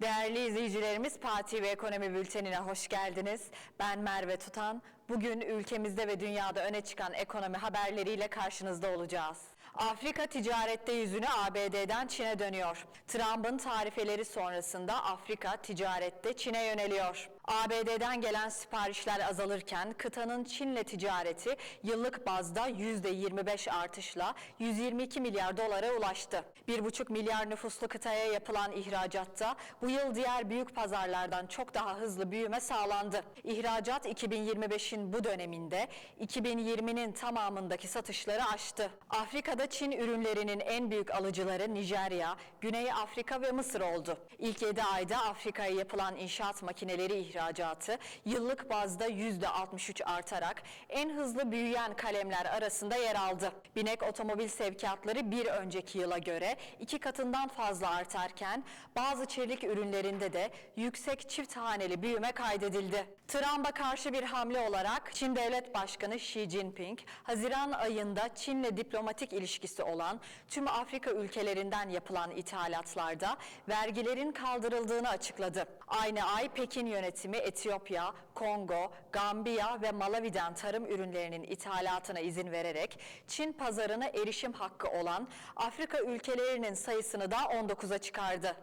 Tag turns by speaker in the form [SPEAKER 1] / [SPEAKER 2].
[SPEAKER 1] Değerli izleyicilerimiz Fatih ve Ekonomi Bülteni'ne hoş geldiniz. Ben Merve Tutan. Bugün ülkemizde ve dünyada öne çıkan ekonomi haberleriyle karşınızda olacağız. Afrika ticarette yüzünü ABD'den Çin'e dönüyor. Trump'ın tarifeleri sonrasında Afrika ticarette Çin'e yöneliyor. ABD'den gelen siparişler azalırken kıtanın Çin'le ticareti yıllık bazda %25 artışla 122 milyar dolara ulaştı. 1,5 milyar nüfuslu kıtaya yapılan ihracatta bu yıl diğer büyük pazarlardan çok daha hızlı büyüme sağlandı. İhracat 2025'in bu döneminde 2020'nin tamamındaki satışları aştı. Afrika'da Çin ürünlerinin en büyük alıcıları Nijerya, Güney Afrika ve Mısır oldu. İlk 7 ayda Afrika'ya yapılan inşaat makineleri ihracatı yıllık bazda %63 artarak en hızlı büyüyen kalemler arasında yer aldı. Binek otomobil sevkiyatları bir önceki yıla göre iki katından fazla artarken bazı çelik ürünlerinde de yüksek çift haneli büyüme kaydedildi. Trump'a karşı bir hamle olarak Çin Devlet Başkanı Xi Jinping, Haziran ayında Çin'le diplomatik ilişkisi olan tüm Afrika ülkelerinden yapılan ithalatlarda vergilerin kaldırıldığını açıkladı. Aynı ay Pekin yönetimi Etiyopya, Kongo, Gambiya ve Malawi'den tarım ürünlerinin ithalatına izin vererek Çin pazarına erişim hakkı olan Afrika ülkelerinin sayısını da 19'a çıkardı.